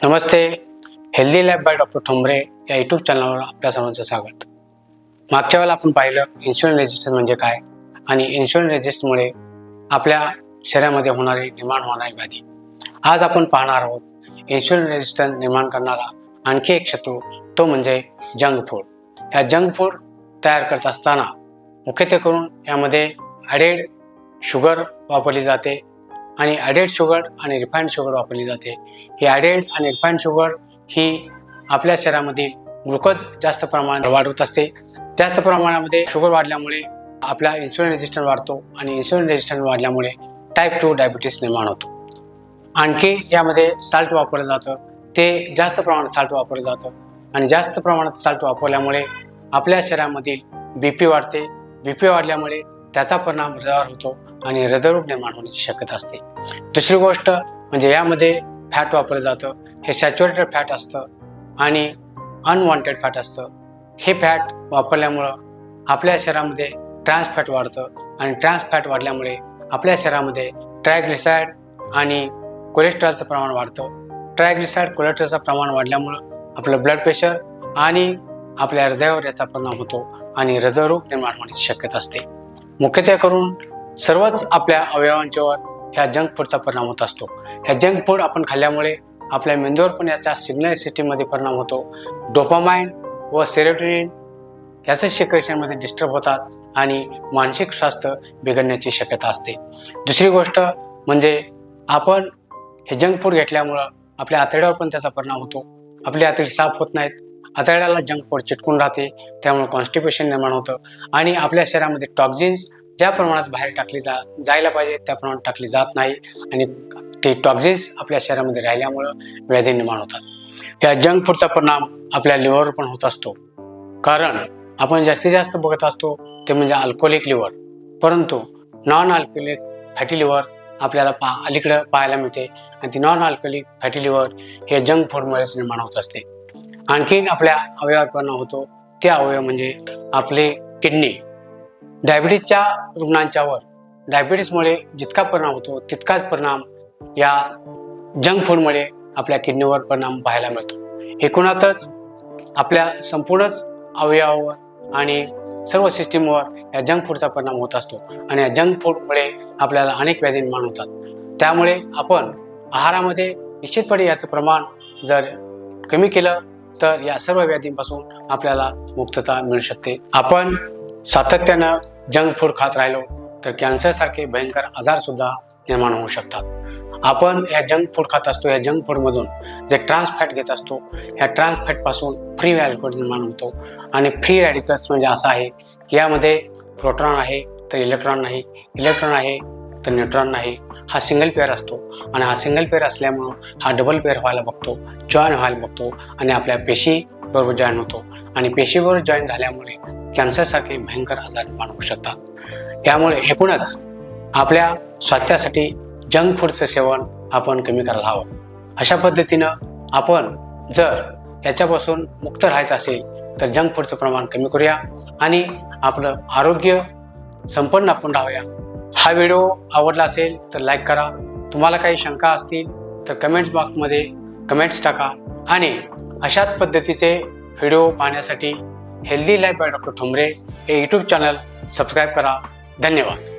Namaste healthy lab by doctor Thombre या YouTube चॅनलवर आपल्या सर्वांचं स्वागत. मागच्या वेळेला आपण पाहिलं इन्शुलिन रेजिस्टन्स म्हणजे काय आणि इन्शुलिन रेजिस्टमुळे आपल्या शरीरामध्ये होणारी निर्माण होणारी व्याधी. आज आपण पाहणार आहोत इन्शुलिन रेजिस्टन्स निर्माण करणारा आणखी एक शत्रू तो म्हणजे जंक फूड या जंक फूड तयार करत असताना मुख्यत्वे करून यामध्ये ॲडेड शुगर वापरली जाते आणि ॲडेड शुगर आणि रिफाईंड शुगर वापरली जाते. ही ॲडेड आणि रिफाईंड शुगर ही आपल्या शरीरामधील ग्लुकोज जास्त प्रमाणात वाढवत असते. जास्त प्रमाणामध्ये शुगर वाढल्यामुळे आपला इन्सुलिन रेजिस्टन्स वाढतो आणि इन्सुलिन रेजिस्टन्स वाढल्यामुळे टाईप टू डायबिटीस निर्माण होतो. आणखी यामध्ये साल्ट वापरलं जातं. ते जास्त प्रमाणात साल्ट वापरलं जातं. आणि जास्त प्रमाणात साल्ट वापरल्यामुळे आपल्या शरीरामधील बी पी वाढते. बी पी वाढल्यामुळे त्याचा परिणाम हृदयावर होतो. आणि हृदयरोग निर्माण होण्याची शक्यता असते. दुसरी गोष्ट म्हणजे यामध्ये फॅट वापरलं जातं. हे सॅच्युरेटेड फॅट असतं आणि अनवॉन्टेड फॅट असतं. हे फॅट वापरल्यामुळं आपल्या शरीरामध्ये ट्रान्स फॅट वाढतं आणि ट्रान्स फॅट वाढल्यामुळे आपल्या शरीरामध्ये ट्रायग्लिसाइड आणि कोलेस्ट्रॉलचं प्रमाण वाढतं. ट्रायग्लिसाइड कोलेस्ट्रॉलचं प्रमाण वाढल्यामुळं आपलं ब्लड प्रेशर आणि आपल्या हृदयावर याचा परिणाम होतो आणि हृदयरोग निर्माण होण्याची शक्यता असते. मुख्यत्वे करून सर्वच आपल्या अवयवांच्यावर ह्या जंक फूडचा परिणाम होत असतो. ह्या जंक फूड आपण खाल्ल्यामुळे आपल्या मेंदूवर पण याचा सिग्नल सिस्टीममध्ये परिणाम होतो. डोपामाइन व सेरोटोनिन याचं सिक्रेशनमध्ये डिस्टर्ब होतात आणि मानसिक स्वास्थ्य बिघडण्याची शक्यता असते. दुसरी गोष्ट म्हणजे आपण हे जंक फूड घेतल्यामुळं आपल्या आतड्यावर पण त्याचा परिणाम होतो. आपली आतडी साफ होत नाहीत. आतड्याला जंक फूड चिटकून राहते. त्यामुळे कॉन्स्टिपेशन निर्माण होतं. आणि आपल्या शरीरामध्ये टॉक्झिन्स ज्या प्रमाणात बाहेर टाकली जा जायला पाहिजे त्या प्रमाणात टाकली जात नाही. आणि ते टॉक्झिन्स आपल्या शरीरामध्ये राहिल्यामुळं व्याधी निर्माण होतात. या जंक फूडचा परिणाम आपल्या लिव्हरवर पण होत असतो. कारण आपण जास्तीत जास्त बघत असतो ते म्हणजे अल्कोहोलिक लिव्हर परंतु नॉन अल्कोहोलिक फॅटी लिव्हर आपल्याला पा अलीकडं पाहायला मिळते. आणि ती नॉन अल्कोहोलिक फॅटी लिव्हर हे जंक फूडमुळेच निर्माण होत असते. आणखीन आपल्या अवयवावर परिणाम होतो. ते अवयव म्हणजे आपले किडनी. डायबिटीजच्या रुग्णांच्यावर डायबिटीसमुळे जितका परिणाम होतो तितकाच परिणाम या जंक फूडमुळे आपल्या किडनीवर परिणाम पाहायला मिळतो. एकूणातच आपल्या संपूर्णच अवयवावर आणि सर्व सिस्टीमवर या जंक फूडचा परिणाम होत असतो आणि या जंक फूडमुळे आपल्याला अनेक व्याधी निर्माण होतात. त्यामुळे आपण आहारामध्ये निश्चितपणे याचं प्रमाण जर कमी केलं तर या सर्व व्याधींपासून आपल्याला मुक्तता मिळू शकते. आपण सातत्यानं जंक फूड खात राहिलो तर कॅन्सरसारखे भयंकर आजार सुद्धा निर्माण होऊ शकतात. आपण या जंक फूड खात असतो या जंक फूडमधून जे ट्रान्स फॅट घेत असतो या ट्रान्स फॅटपासून फ्री रॅडिकल्स निर्माण होतो. आणि फ्री रॅडिकल्स म्हणजे असं आहे की यामध्ये प्रोटॉन आहे तर इलेक्ट्रॉन नाही. इलेक्ट्रॉन आहे तर न्यूट्रॉन नाही. हा सिंगल पेअर असतो. आणि हा सिंगल पेअर असल्यामुळं हा डबल पेअर व्हायला बघतो जॉईन व्हायला बघतो आणि आपल्या पेशी बरोबर जॉईन होतो. आणि पेशीबरोबर जॉईन झाल्यामुळे कॅन्सरसारखे भयंकर आजार निर्माण होऊ शकतात. त्यामुळे एकूणच आपल्या स्वास्थ्यासाठी जंक फूडचं सेवन आपण कमी करायला हवं. अशा पद्धतीनं आपण जर याच्यापासून मुक्त राहायचं असेल तर जंक फूडचं प्रमाण कमी करूया आणि आपलं आरोग्य संपन्न आपण राहूया. हा व्हिडिओ आवडला असेल तर लाईक करा. तुम्हाला काही शंका असतील तर कमेंट्स बॉक्समध्ये कमेंट्स टाका. आणि अशाच पद्धतीचे व्हिडिओ पाहण्यासाठी healthy life by doctor Thumre हे यूट्यूब चॅनल सबस्क्राईब करा। धन्यवाद।